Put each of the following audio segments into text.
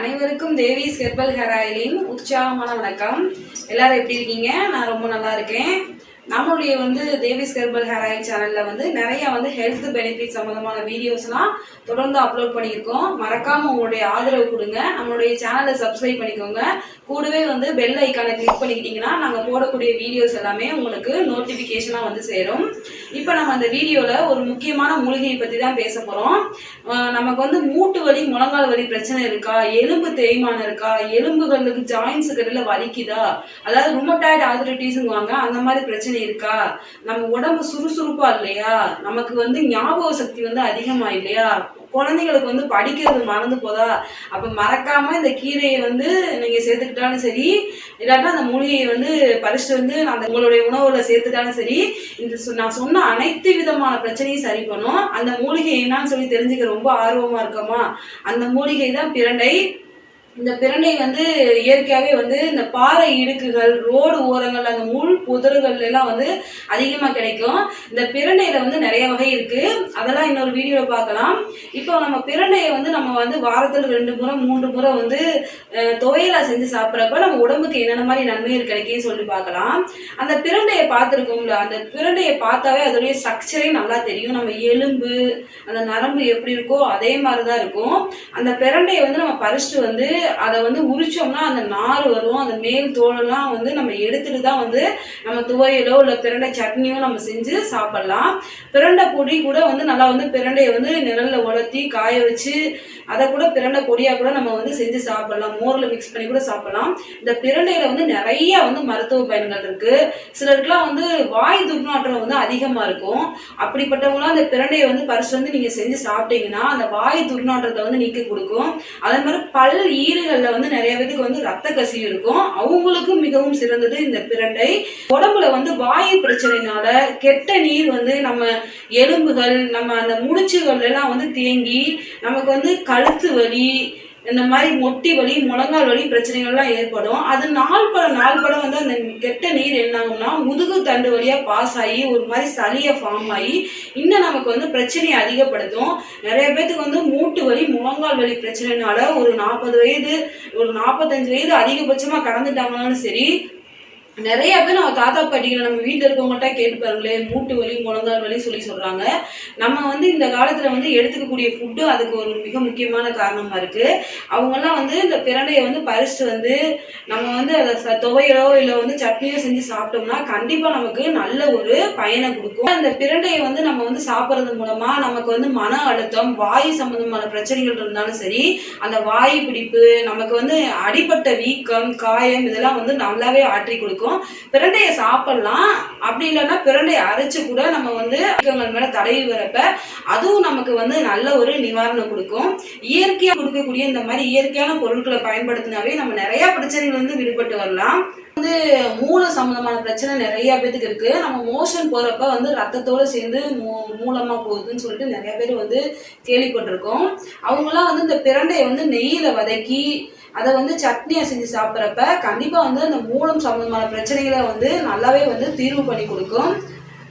அனைவருக்கும் Devi's herbal hair ஆயிலின் உற்சாகமான வணக்கம். எல்லாரும் எப்படி இருக்கீங்க? நான் ரொம்ப நல்லா இருக்கேன். நம்மளுடைய வந்து தேவிஸ் ஹெர்பல் ஹேர் ஆயில் சேனலில் வந்து நிறைய வந்து ஹெல்த் பெனிஃபிட் சம்மந்தமான வீடியோஸ்லாம் தொடர்ந்து அப்லோட் பண்ணியிருக்கோம். மறக்காமல் உங்களுடைய ஆதரவு கொடுங்க. நம்மளுடைய சேனலை சப்ஸ்கிரைப் பண்ணிக்கோங்க. கூடவே வந்து பெல் ஐக்கானை கிளிக் பண்ணிக்கிட்டிங்கன்னா நாங்கள் போடக்கூடிய வீடியோஸ் எல்லாமே உங்களுக்கு நோட்டிஃபிகேஷனாக வந்து சேரும். இப்போ நம்ம அந்த வீடியோவில் ஒரு முக்கியமான மூலிகையை பற்றி தான் பேச போகிறோம் நமக்கு வந்து மூட்டு வலி முழங்கால் வலி பிரச்சனை இருக்கா? எலும்பு தேய்மானம் இருக்கா? எலும்புகளுக்கு ஜாயின்ஸு கடையில் வலிக்குதா? அதாவது ருமட்டாய்டு ஆர்த்ரைட்டிஸுங்குவாங்க அந்த மாதிரி பிரச்சனை இருக்கா? நம்ம உடம்பு சுறுசுறுப்பா இல்லையா? நமக்கு வந்து ஞாபக சக்தி வந்து அதிகமா இல்லையா? குழந்தைங்களுக்கு வந்து படிக்கிறது மறந்து போதா? அப்போ மறக்காம இந்த கீரையை வந்து நீங்க சேர்த்துக்கிட்டாலும் சரி இல்லாட்டா அந்த மூலிகையை வந்து பறிச்சுட்டு வந்து அந்த உங்களுடைய உணவுல சேர்த்துட்டாலும் சரி இந்த சொ- நான் சொன்ன அனைத்து விதமான பிரச்சனையும் சரி பண்ணும். அந்த மூலிகை என்னன்னு சொல்லி தெரிஞ்சுக்க ரொம்ப ஆர்வமா இருக்கமா? அந்த மூலிகை தான் பிரண்டை இந்த பிரண்டை வந்து இயற்கையாகவே வந்து இந்த பாறை இடுக்குகள் ரோடு ஓரங்கள் அந்த முள் புதர்கள் எல்லாம் வந்து அதிகமாக கிடைக்கும். இந்த பிரண்டையில வந்து நிறைய வகை இருக்கு. அதெல்லாம் இன்னொரு வீடியோவில் பார்க்கலாம். இப்போ நம்ம பிரண்டையை வந்து நம்ம வந்து வாரத்தில் ரெண்டு முறை மூன்று முறை வந்து துவையலாக செஞ்சு சாப்பிட்றப்ப நம்ம உடம்புக்கு என்னென்ன மாதிரி நன்மைகள் கிடைக்குன்னு சொல்லி பார்க்கலாம். அந்த பிரண்டையை பார்த்துருக்கோம்ல அந்த பிரண்டையை பார்த்தாவே அதோடைய ஸ்ட்ரக்சரே நல்லா தெரியும். நம்ம எலும்பு அந்த நரம்பு எப்படி இருக்கோ அதே மாதிரி தான் இருக்கும். அந்த பிரண்டையை வந்து நம்ம பறிச்சுட்டு வந்து அதை வந்து உரிச்சோம்னா அந்த நார் வரும் அந்த மேல் தோலெல்லாம் வந்து நம்ம எடுத்துட்டு தான் வந்து நம்ம துவையலோ இல்லை பிரண்டை சட்னியோ நம்ம செஞ்சு சாப்பிட்லாம். பிரண்டை பொடி கூட வந்து நல்லா வந்து பிரண்டையை வந்து நிழலில் உலர்த்தி காய வச்சு அதை கூட பிரண்டை பொடியாக கூட நம்ம வந்து செஞ்சு சாப்பிடலாம். மோரில் மிக்ஸ் பண்ணி கூட சாப்பிடலாம். இந்த பிரண்டையில் வந்து நிறைய வந்து மருத்துவ பயன்கள் இருக்குது சிலருக்குலாம் வந்து வாய் துர்நாற்றம் வந்து அதிகமாக இருக்கும். அப்படிப்பட்டவங்களாம் அந்த பிரண்டையை வந்து பறிச்சு வந்து நீங்கள் செஞ்சு சாப்பிட்டீங்கன்னா அந்த வாய் துர்நாற்றத்தை வந்து நீக்கி கொடுக்கும். அதே மாதிரி பல் ஈ ஈறுகளில் வந்து நிறைய பேருக்கு வந்து ரத்த கசிவு இருக்கும். அவங்களுக்கும் மிகவும் சிறந்தது இந்த பிரண்டை. உடம்புல வந்து வாயு பிரச்சனைனால கெட்ட நீர் வந்து நம்ம எலும்புகள் நம்ம அந்த முடிச்சுகள் எல்லாம் வந்து தேங்கி நமக்கு வந்து கழுத்து வலி இந்த மாதிரி மொட்டி வலி முழங்கால் வலி பிரச்சனைகள்லாம் ஏற்படும். அது நாள் படம் நாள் படம் வந்து அந்த கெட்ட நீர் என்ன ஆகும்னா முதுகு தண்டு வழியாக பாஸ் ஆகி ஒரு மாதிரி சளியை ஃபார்ம் ஆகி இன்னும் நமக்கு வந்து பிரச்சனையை அதிகப்படுத்தும். நிறைய பேத்துக்கு வந்து மூட்டு வலி முழங்கால் வலி பிரச்சனைனால ஒரு நாற்பது வயது ஒரு நாற்பத்தஞ்சு வயது அதிகபட்சமாக கடந்துட்டாங்கனாலும் சரி நிறைய பேர் நம்ம தாத்தா பாட்டிகளை நம்ம வீட்டில் இருக்கவங்கள்ட்ட கேட்டு பாருங்களேன் மூட்டு வலி முழங்கால் வலி சொல்லி சொல்கிறாங்க நம்ம வந்து இந்த காலத்தில் வந்து எடுத்துக்கக்கூடிய ஃபுட்டு அதுக்கு ஒரு மிக முக்கியமான காரணமாக இருக்குது அவங்கெல்லாம் வந்து இந்த பிரண்டையை வந்து பறிச்சுட்டு வந்து நம்ம வந்து அதை துவையலோ இல்லை வந்து சட்னியோ செஞ்சு சாப்பிட்டோம்னா கண்டிப்பாக நமக்கு நல்ல ஒரு பயனை கொடுக்கும். அந்த பிரண்டையை வந்து நம்ம வந்து சாப்பிட்றது மூலமாக நமக்கு வந்து மன அழுத்தம் வாயு சம்பந்தமான பிரச்சனைகள் இருந்தாலும் சரி அந்த வாயு பிடிப்பு நமக்கு வந்து அடிப்பட்ட வீக்கம் காயம் இதெல்லாம் வந்து நல்லாவே ஆற்றி கொடுக்கும். பிரண்டையை சாப்பிடலாம். அப்படி இல்லைன்னா பிரண்டையை அரைச்சு கூட நம்ம வந்து வீக்கங்கள் மேல தடவி வரப்ப அதுவும் நமக்கு வந்து நல்ல ஒரு நிவாரணம் கொடுக்கும். இயற்கையாக கொடுக்கக்கூடிய இந்த மாதிரி இயற்கையான பொருட்களை பயன்படுத்தினாவே நம்ம நிறைய பிரச்சனைகள் வந்து விடுபட்டு வரலாம். வந்து மூளை சம்பந்தமான பிரச்சனை நிறைய பேத்துக்கு இருக்கு. நம்ம மோஷன் போறப்ப வந்து ரத்தத்தோட சேர்ந்து மூ மூலமா போகுதுன்னு சொல்லிட்டு நிறைய பேர் வந்து கேள்விப்பட்டிருக்கோம். அவங்களாம் வந்து இந்த பிரண்டையை வந்து நெய்யில வதக்கி அதை வந்து சட்னியை செஞ்சு சாப்பிட்றப்ப கண்டிப்பாக வந்து அந்த மூலம் சம்பந்தமான பிரச்சனைகளை வந்து நல்லாவே வந்து தீர்வு பண்ணி கொடுக்கும்.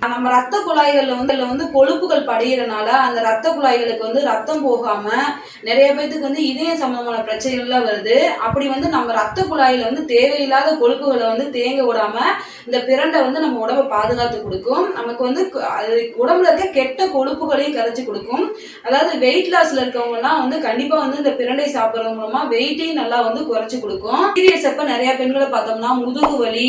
நம்ம ரத்த குழாய்களில் வந்து இதுல வந்து கொழுப்புகள் படிகிறனால அந்த ரத்த குழாய்களுக்கு வந்து ரத்தம் போகாம நிறைய பேத்துக்கு வந்து இதய சம்பந்தமான பிரச்சனைகள்லாம் வருது. அப்படி வந்து நம்ம ரத்த குழாயில வந்து தேவையில்லாத கொழுப்புகளை வந்து தேங்க விடாம இந்த பிரண்டை வந்து நம்ம உடம்பை பாதுகாத்து கொடுக்கும். நமக்கு வந்து அது உடம்புல இருக்க கெட்ட கொழுப்புகளையும் கரைச்சி கொடுக்கும். அதாவது வெயிட் லாஸ்ல இருக்கவங்கலாம் வந்து கண்டிப்பா வந்து இந்த பிரண்டை சாப்பிட்றது மூலமா வெயிட்டையும் நல்லா வந்து குறைச்சி கொடுக்கும். பீரியட்ஸ் அப்ப நிறைய பெண்களை பார்த்தோம்னா முதுகு வலி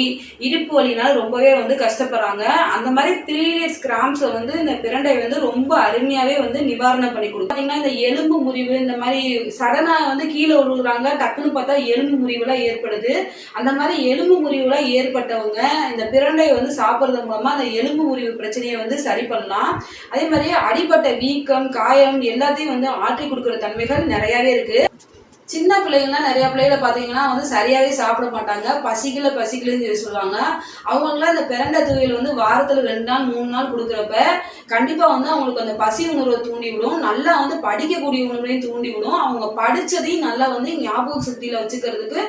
இடுப்பு வலினால ரொம்பவே வந்து கஷ்டப்படுறாங்க. அந்த மாதிரி பீரியட்ஸ் கிராம்ஸை வந்து இந்த பிரண்டை வந்து ரொம்ப அருமையாகவே வந்து நிவாரணம் பண்ணி கொடுக்கும். பார்த்தீங்கன்னா இந்த எலும்பு முறிவு இந்த மாதிரி சடனாக வந்து கீழே விழுகுறாங்க டக்குன்னு பார்த்தா எலும்பு முறிவுலாம் ஏற்படுது. அந்த மாதிரி எலும்பு முறிவுலாம் ஏற்பட்டவங்க இந்த பிரண்டையை வந்து சாப்பிட்றது மூலமாக அந்த எலும்பு முறிவு பிரச்சனையை வந்து சரி பண்ணலாம். அதே மாதிரி அடிப்பட்ட வீக்கம் காயம் எல்லாத்தையும் வந்து ஆற்றி கொடுக்குற தன்மைகள் நிறையாவே இருக்குது சின்ன பிள்ளைங்கலாம் நிறைய பிள்ளைகளை பார்த்தீங்கன்னா வந்து சரியாகவே சாப்பிட மாட்டாங்க. பசிக்கல பசிக்கலன்னு சொல்லி சொல்லுவாங்க. அவங்களாம் இந்த பிரண்டை துவையல் வந்து வாரத்தில் ரெண்டு நாள் மூணு நாள் கொடுக்குறப்ப கண்டிப்பாக வந்து அவங்களுக்கு அந்த பசி உணர்வை தூண்டி விடும் நல்லா வந்து படிக்கக்கூடிய உணர்வையும் தூண்டி விடும் அவங்க படித்ததையும் நல்லா வந்து ஞாபக சக்தியில் வச்சுக்கிறதுக்கு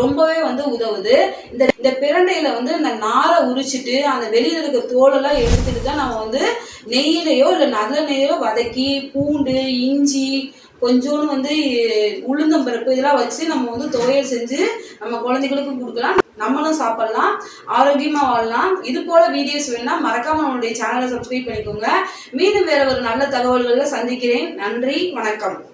ரொம்பவே வந்து உதவுது. இந்த இந்த பிரண்டையில வந்து இந்த நாரை உரிச்சிட்டு அந்த வெளியில் இருக்க தோலெல்லாம் எடுத்துட்டு தான் நம்ம வந்து நெய்யிலையோ இல்லை நல்லெண்ணெயோ வதக்கி பூண்டு இஞ்சி கொஞ்சோன்னு வந்து உளுந்தம் பருப்பு இதெல்லாம் வச்சு நம்ம வந்து துவையல் செஞ்சு நம்ம குழந்தைகளுக்கும் கொடுக்கலாம். நம்மளும் சாப்பிடலாம். ஆரோக்கியமா வாழலாம். இது போல வீடியோஸ் வேணும்னா மறக்காம நம்மளுடைய சேனலை சப்ஸ்கிரைப் பண்ணிக்கோங்க. மீண்டும் வேற ஒரு நல்ல தகவல்களில் சந்திக்கிறேன். நன்றி. வணக்கம்.